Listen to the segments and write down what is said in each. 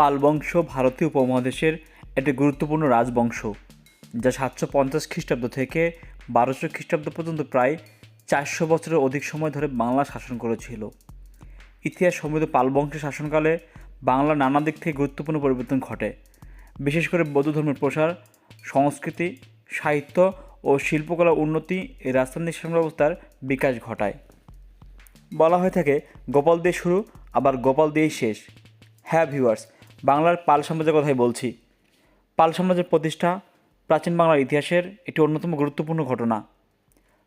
পাল বংশ ভারতীয় উপমহাদেশের একটি গুরুত্বপূর্ণ রাজবংশ, যা সাতশো পঞ্চাশ খ্রিস্টাব্দ থেকে বারোশো খ্রিস্টাব্দ পর্যন্ত প্রায় চারশো বছরের অধিক সময় ধরে বাংলা শাসন করেছিল। ইতিহাস সমৃদ্ধ পাল বংশের শাসনকালে বাংলার নানা দিক থেকে গুরুত্বপূর্ণ পরিবর্তন ঘটে। বিশেষ করে বৌদ্ধ ধর্মের প্রসার, সংস্কৃতি, সাহিত্য ও শিল্পকলার উন্নতি এই শাসন ব্যবস্থার বিকাশ ঘটায়। বলা হয়ে থাকে, গোপাল দিয়ে শুরু, আবার গোপাল দিয়েই শেষ। হ্যাঁ ভিউয়ার্স বাংলার পাল সাম্রাজ্যের কথাই বলছি। পাল সাম্রাজ্যের প্রতিষ্ঠা প্রাচীন বাংলার ইতিহাসের একটি অন্যতম গুরুত্বপূর্ণ ঘটনা।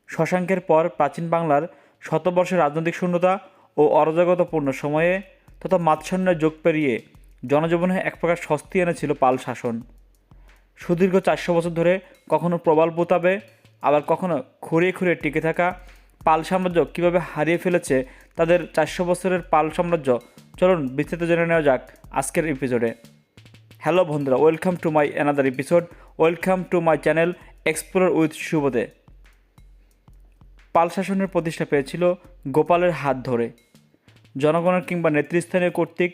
শশাঙ্কের পর প্রাচীন বাংলার শতবর্ষের রাজনৈতিক শূন্যতা ও অরাজকতাপূর্ণ সময়ে তথা মাৎসন্যের যোগ পেরিয়ে জনজীবনে এক প্রকার স্বস্তি এনেছিল পাল শাসন। সুদীর্ঘ চারশো বছর ধরে কখনো প্রবল প্রতাপে, আবার কখনো খুঁড়িয়ে খুঁড়িয়ে টিকে থাকা পাল সাম্রাজ্য কীভাবে হারিয়ে ফেলেছে তাদের চারশো বছরের পাল সাম্রাজ্য চলুন বিস্তারিত জেনে নেওয়া যাক আজকের এপিসোডে হ্যালো বন্ধুরা welcome to my another episode welcome to my channel explore with Shubhade Pal শাসনের প্রতিষ্ঠা পেয়েছিল গোপালের হাত ধরে। জনগণের কিংবা নেতৃস্থানীয় কর্তৃক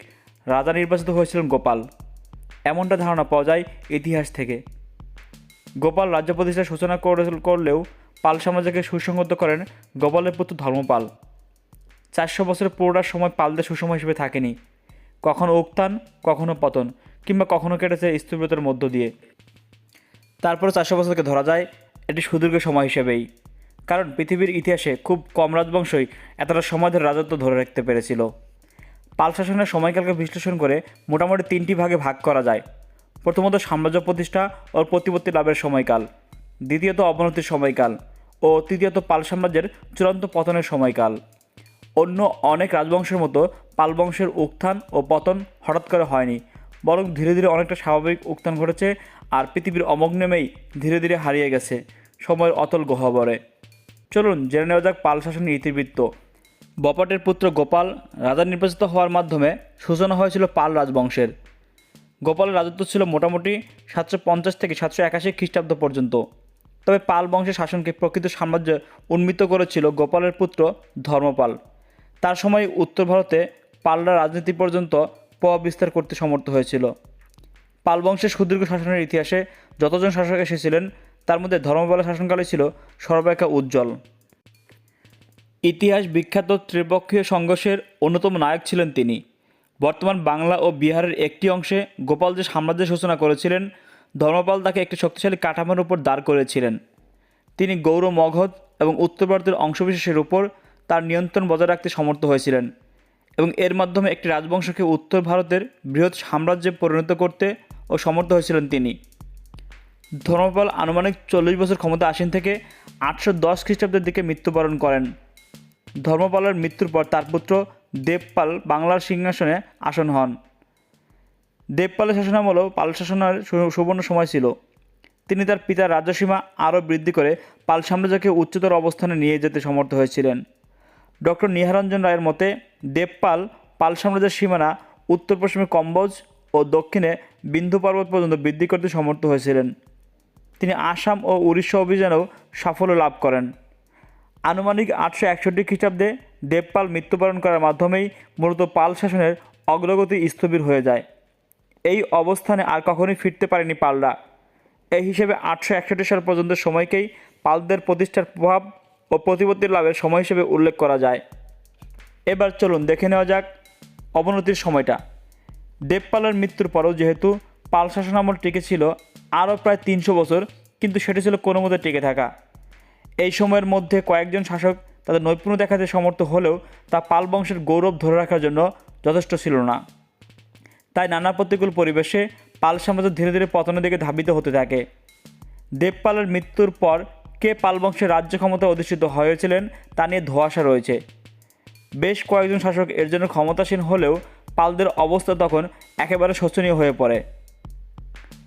রাজা নির্বাচিত হয়েছিলেন গোপাল। এমনটা ধারণা পাওয়া যায় ইতিহাস থেকে। গোপাল রাজ্য প্রতিষ্ঠার সূচনা করলেও পাল সমাজকে সুসংগত করেন গোপালের পুত্র ধর্মপাল। চারশো বছরের পুরোটার সময় পালদের সুষম হিসেবে থাকেনি। কখনো উত্থান, কখনো পতন, কিংবা কখনো কেটেছে স্থবিরতার মধ্য দিয়ে। তারপরে চারশো বছরকে ধরা যায় এটি সুদীর্ঘ সময় হিসেবেই। কারণ পৃথিবীর ইতিহাসে খুব কম রাজবংশই এতটা সময় ধরে রাজত্ব ধরে রাখতে পেরেছিল। পাল শাসনের সময়কালকে বিশ্লেষণ করে মোটামুটি তিনটি ভাগে ভাগ করা যায়। প্রথমত সাম্রাজ্য প্রতিষ্ঠা ও প্রতিপত্তি লাভের সময়কাল। দ্বিতীয়ত অবনতির সময়কাল ও তৃতীয়ত পাল সাম্রাজ্যের চূড়ান্ত পতনের সময়কাল। অন্য অনেক রাজবংশের মতো পাল বংশের উত্থান ও পতন হঠাৎ করে হয়নি, বরং ধীরে ধীরে অনেকটা স্বাভাবিক উত্থান ঘটেছে আর পৃথিবীর অমোঘ নেমেই ধীরে ধীরে হারিয়ে গেছে সময়ের অতল গহ্বরে। চলুন জেনে নেওয়া যাক পাল শাসনের ইতিবৃত্ত বপটের পুত্র গোপাল রাজা নির্বাচিত হওয়ার মাধ্যমে সূচনা হয়েছিল পাল রাজবংশের। গোপালের রাজত্ব ছিল মোটামুটি সাতশো পঞ্চাশ থেকে সাতশো একাশি খ্রিস্টাব্দ পর্যন্ত। তবে পাল বংশের শাসনকে প্রকৃত সাম্রাজ্য উন্নীত করেছিল গোপালের পুত্র ধর্মপাল। তার সময় উত্তর ভারতে পালরা রাজনীতি পর্যন্ত প্রভাব বিস্তার করতে সমর্থ হয়েছিল। পাল বংশের সুদীর্ঘ শাসনের ইতিহাসে যতজন শাসক এসেছিলেন, তার মধ্যে ধর্মপালের শাসনকালে ছিল সর্বাপেক্ষা উজ্জ্বল। ইতিহাস বিখ্যাত ত্রিপক্ষীয় সংঘর্ষের অন্যতম নায়ক ছিলেন তিনি। বর্তমান বাংলা ও বিহারের একটি অংশে গোপাল যে সাম্রাজ্যের সূচনা করেছিলেন, ধর্মপাল তাকে একটি শক্তিশালী কাঠামোর উপর দাঁড় করেছিলেন। তিনি গৌর মগধ এবং উত্তর ভারতের অংশবিশেষের উপর তার নিয়ন্ত্রণ বজায় রাখতে সমর্থ হয়েছিলেন এবং এর মাধ্যমে একটি রাজবংশকে উত্তর ভারতের বৃহৎ সাম্রাজ্যে পরিণত করতে ও সমর্থ হয়েছিলেন তিনি। ধর্মপাল আনুমানিক চল্লিশ বছর ক্ষমতা আসীন থেকে আটশো দশ খ্রিস্টাব্দের দিকে মৃত্যুবরণ করেন। ধর্মপালের মৃত্যুর পর তার পুত্র দেবপাল বাংলার সিংহাসনে আসন হন। দেবপালের শাসনামলেও পাল শাসনের সুবর্ণ সময় ছিল। তিনি তার পিতার রাজ্যসীমা আরও বৃদ্ধি করে পাল সাম্রাজ্যকে উচ্চতর অবস্থানে নিয়ে যেতে সমর্থ হয়েছিলেন। ডক্টর নিহারঞ্জন রায়ের মতে, দেবপাল পাল সাম্রাজ্যের সীমানা, উত্তর পশ্চিমে কম্বোজ ও দক্ষিণে বিন্ধু পর্বত পর্যন্ত বৃদ্ধি করতে সমর্থ হয়েছিলেন। তিনি আসাম ও উড়িষ্যা অভিযানেও সাফল্য লাভ করেন। আনুমানিক আটশো একষট্টি খ্রিস্টাব্দে দেবপাল মৃত্যুবরণ করার মাধ্যমেই মূলত পাল শাসনের অগ্রগতি স্থবির হয়ে যায়। এই অবস্থানে আর কখনোই ফিরতে পারেনি পালরা। এই হিসেবে আটশো একষট্টি সাল পর্যন্ত সময়কেই পালদের প্রতিষ্ঠার প্রভাব ও প্রতিপত্তি লাভের সময় হিসেবে উল্লেখ করা যায়। এবার চলুন দেখে নেওয়া যাক অবনতির সময়টা। দেবপালের মৃত্যুর পরও যেহেতু পাল শাসনামল টিকে ছিল আরও প্রায় তিনশো বছর, কিন্তু সেটি ছিল কোনো মতে টিকে থাকা। এই সময়ের মধ্যে কয়েকজন শাসক তাদের নৈপুণ্য দেখাতে সমর্থ হলেও তা পাল বংশের গৌরব ধরে রাখার জন্য যথেষ্ট ছিল না। তাই নানা প্রতিকূল পরিবেশে পাল সাম্রাজ্য ধীরে ধীরে পতনের দিকে ধাবিত হতে থাকে। দেবপালের মৃত্যুর পর কে পাল বংশের রাজ্য ক্ষমতায় অধিষ্ঠিত হয়েছিলেন তা নিয়ে ধোঁয়াশা রয়েছে। বেশ কয়েকজন শাসক এর জন্য ক্ষমতাসীন হলেও পালদের অবস্থা তখন একেবারে শোচনীয় হয়ে পড়ে।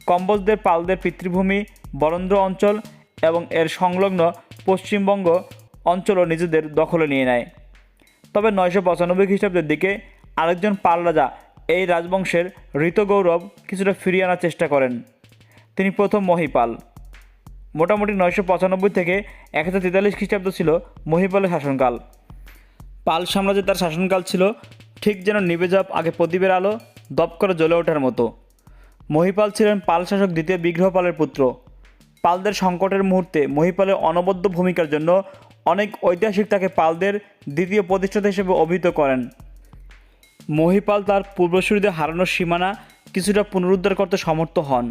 কম্বোজদের পালদের পিতৃভূমি বরেন্দ্র অঞ্চল এবং এর সংলগ্ন পশ্চিমবঙ্গ অঞ্চলও নিজেদের দখলে নিয়ে নেয়। তবে নয়শো পঁচানব্বই খ্রিস্টাব্দের দিকে আরেকজন পাল রাজা এই রাজবংশের ঋতগৌরব কিছুটা ফিরিয়ে আনার চেষ্টা করেন। তিনি প্রথম মহিপাল। মোটামুটি নয়শো পঁচানব্বই থেকে এক হাজার তেতাল্লিশ খ্রিস্টাব্দ ছিল মহিপালের শাসনকাল। পাল সাম্রাজ্যে তার শাসনকাল ছিল ঠিক যেন নিবে আগে প্রদীপের আলো, দপ করে জ্বলে ওঠার মতো। মহিপাল ছিলেন পাল শাসক দ্বিতীয় বিগ্রহপালের পুত্র। পালদের সংকটের মুহূর্তে মহিপালের অনবদ্য ভূমিকার জন্য অনেক ঐতিহাসিক তাকে পালদের দ্বিতীয় প্রতিষ্ঠাতা হিসেবে অভিহিত করেন। মহিপাল তার পূর্বসূরীদের হারানোর সীমানা কিছুটা পুনরুদ্ধার করতে সমর্থ হন।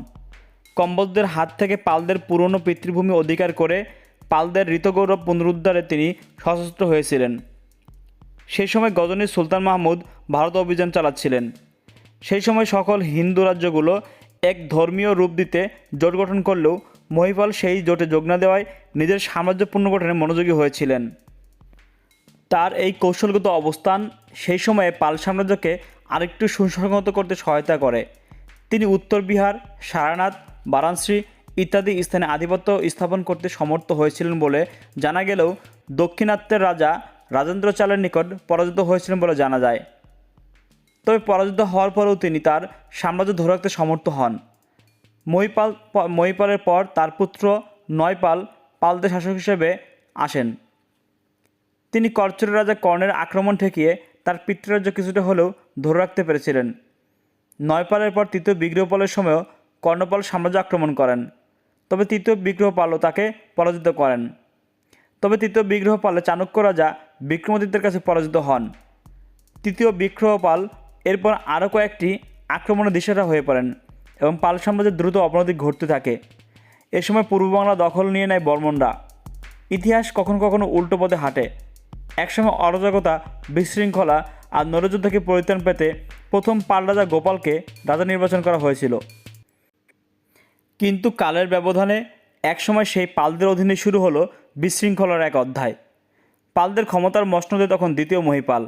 কম্বোজদের হাত থেকে পালদের পুরনো পিতৃভূমি অধিকার করে পালদের ঋতগৌরব পুনরুদ্ধারে তিনি সশস্ত্র হয়েছিলেন। সেই সময় গজনীর সুলতান মাহমুদ ভারত অভিযান চালাচ্ছিলেন। সেই সময় সকল হিন্দু রাজ্যগুলো এক ধর্মীয় রূপ দিতে জোট গঠন করলেও মহিপাল সেই জোটে যোগ না দেওয়ায় নিজের সাম্রাজ্য পুনর্গঠনে মনোযোগী হয়েছিলেন। তার এই কৌশলগত অবস্থান সেই সময়ে পাল সাম্রাজ্যকে আরেকটু সুসংহত করতে সহায়তা করে। তিনি উত্তর বিহার, সারানাথ বারাণসী ইত্যাদি স্থানে আধিপত্য স্থাপন করতে সমর্থ হয়েছিলেন বলে জানা গেলেও দক্ষিণাত্যের রাজা রাজেন্দ্র চালের নিকট পরাজিত হয়েছিলেন বলে জানা যায়। তবে পরাজিত হওয়ার পরেও তিনি তার সাম্রাজ্য ধরে রাখতে সমর্থ হন। মহিপাল মহিপালের পর তার পুত্র নয়পাল পালদের শাসক হিসেবে আসেন। তিনি করচরের রাজা কর্ণের আক্রমণ ঠেকিয়ে তার পিতৃরাজ্য কিছুটা হলেও ধরে রাখতে পেরেছিলেন। নয়পালের পর তৃতীয় বিগ্রহপালের সময়ও কর্ণপাল সাম্রাজ্য আক্রমণ করেন। তবে তৃতীয় বিগ্রহপালও তাকে পরাজিত করেন। তবে তৃতীয় বিগ্রহপালে চাণক্য রাজা বিক্রমাদিত্যের কাছে পরাজিত হন। তৃতীয় বিগ্রহপাল এরপর আরও কয়েকটি আক্রমণের দিশারা হয়ে পড়েন এবং পাল সাম্রাজ্যের দ্রুত অবনতি ঘটতে থাকে। এ সময় পূর্ববাংলা দখল নিয়ে নেয় বর্মনরা। ইতিহাস কখনো কখনো উল্টো পথে হাঁটে। একসময় অরাজকতা, বিশৃঙ্খলা আর নরযুদ্ধকে পরিত্রাণ পেতে প্রথম পাল রাজা গোপালকে রাজা নির্বাচন করা হয়েছিল। কিন্তু কালের ব্যবধানে একসময় সেই পালদের অধীনে শুরু হলো বিশৃঙ্খলার এক অধ্যায়। পালদের ক্ষমতার মসনদে তখন দ্বিতীয় মহিপাল।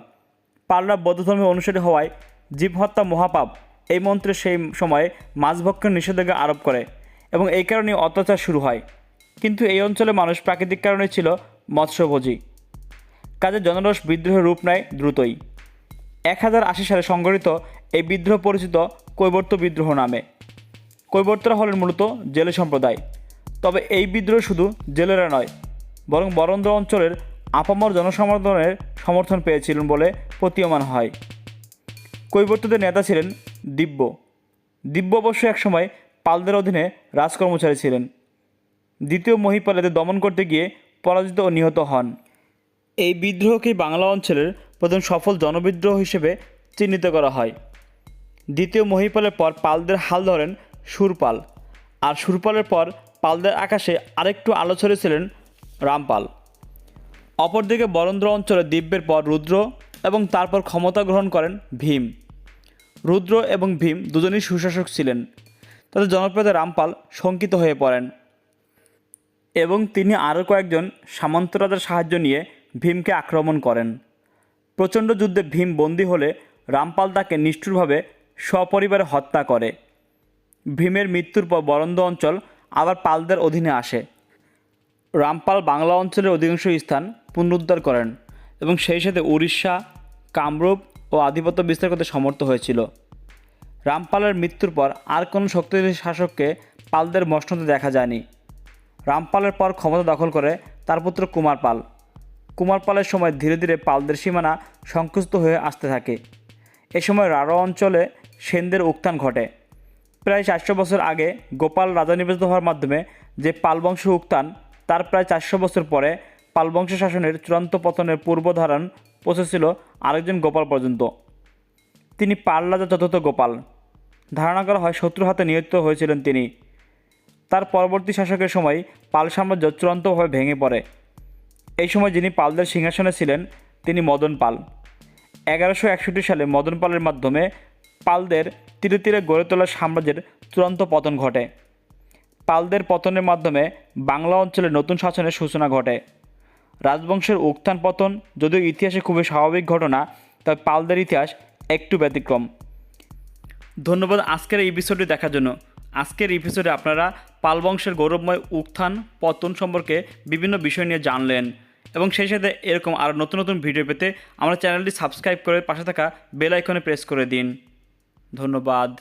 পালরা বৌদ্ধধর্মের অনুসারী হওয়ায় জীব হত্যা মহাপাপ এই মন্ত্রে সেই সময়ে মাছভক্ষণ নিষেধাজ্ঞা আরোপ করে এবং এই কারণে অত্যাচার শুরু হয়। কিন্তু এই অঞ্চলে মানুষ প্রাকৃতিক কারণে ছিল মৎস্যভোজী। কাজে জনরস বিদ্রোহের রূপ নেয় দ্রুতই। এক হাজার আশি সালে সংগঠিত এই বিদ্রোহ পরিচিত কৈবর্ত বিদ্রোহ নামে। কৈবর্তরা হলেন মূলত জেলে সম্প্রদায়। তবে এই বিদ্রোহ শুধু জেলেরা নয়, বরং বরন্দ অঞ্চলের আপামর জনসমর্থনের সমর্থন পেয়েছিলেন বলে প্রতীয়মান হয়। কৈবর্তদের নেতা ছিলেন দিব্য। দিব্য অবশ্য একসময় পালদের অধীনে রাজকর্মচারী ছিলেন। দ্বিতীয় মহিপাল এদের দমন করতে গিয়ে পরাজিত ও নিহত হন। এই বিদ্রোহকে বাংলা অঞ্চলের প্রথম সফল জনবিদ্রোহ হিসেবে চিহ্নিত করা হয়। দ্বিতীয় মহিপালের পর পালদের হাল ধরেন সুরপাল। আর সুরপালের পর পালদের আকাশে আরেকটু আলো ছড়েছিলেন রামপাল। অপরদিকে বরেন্দ্র অঞ্চলে দিব্যের পর রুদ্র এবং তারপর ক্ষমতা গ্রহণ করেন ভীম। রুদ্র এবং ভীম দুজনই সুশাসক ছিলেন। তাদের জনপ্রিয়তা রামপাল শঙ্কিত হয়ে পড়েন। এবং তিনি আরও কয়েকজন সামন্ত রাজার সাহায্য নিয়ে ভীমকে আক্রমণ করেন। প্রচণ্ড যুদ্ধে ভীম বন্দী হলে রামপাল তাকে নিষ্ঠুরভাবে সপরিবারে হত্যা করে। ভীমের মৃত্যুর পর বরন্দ অঞ্চল আবার পালদের অধীনে আসে। রামপাল বাংলা অঞ্চলের অধিকাংশ স্থান পুনরুদ্ধার করেন এবং সেই সাথে উড়িষ্যা, কামরূপ ও আধিপত্য বিস্তার করতে সমর্থ হয়েছিল। রামপালের মৃত্যুর পর আর কোনো শক্তিশালী শাসককে পালদের মসনদে দেখা যায়নি। রামপালের পর ক্ষমতা দখল করে তার পুত্র কুমার পাল। সময় ধীরে ধীরে পালদের সীমানা সংকুচিত হয়ে আসতে থাকে। এ সময় রাঢ় অঞ্চলে সেনদের উত্থান ঘটে। প্রায় চারশো বছর আগে গোপাল রাজা নির্বাচিত হওয়ার মাধ্যমে যে পাল বংশ উত্থান, তার প্রায় চারশো বছর পরে পাল বংশ শাসনের চূড়ান্ত পতনের পূর্বধারণ পৌঁছেছিল আরেকজন গোপাল পর্যন্ত। তিনি পাল রাজা চতুর্থ গোপাল। ধারণা করা হয় শত্রু হাতে নিহত হয়েছিলেন তিনি। তার পরবর্তী শাসকের সময় পাল সাম্রাজ্য চূড়ান্তভাবে ভেঙে পড়ে। এই সময় যিনি পালদের সিংহাসনে ছিলেন, তিনি মদন পাল। এগারোশো একষট্টি সালে মদন পালের মাধ্যমে পালদের তীরে তীরে গড়ে তোলা সাম্রাজ্যের চূড়ান্ত পতন ঘটে। পালদের পতনের মাধ্যমে বাংলা অঞ্চলে নতুন শাসনের সূচনা ঘটে। রাজবংশের উত্থান পতন যদিও ইতিহাসে খুবই স্বাভাবিক ঘটনা, তবে পালদের ইতিহাস একটু ব্যতিক্রম। ধন্যবাদ আজকের এই এপিসোডটি দেখার জন্য। আজকের এপিসোডে আপনারা পাল বংশের গৌরবময় উত্থান, পতন সম্পর্কে বিভিন্ন বিষয় নিয়ে জানলেন এবং সেই সাথে এরকম আরও নতুন নতুন ভিডিও পেতে আমার চ্যানেলটি সাবস্ক্রাইব করে পাশে থাকা বেল আইকনে প্রেস করে দিন। ধন্যবাদ।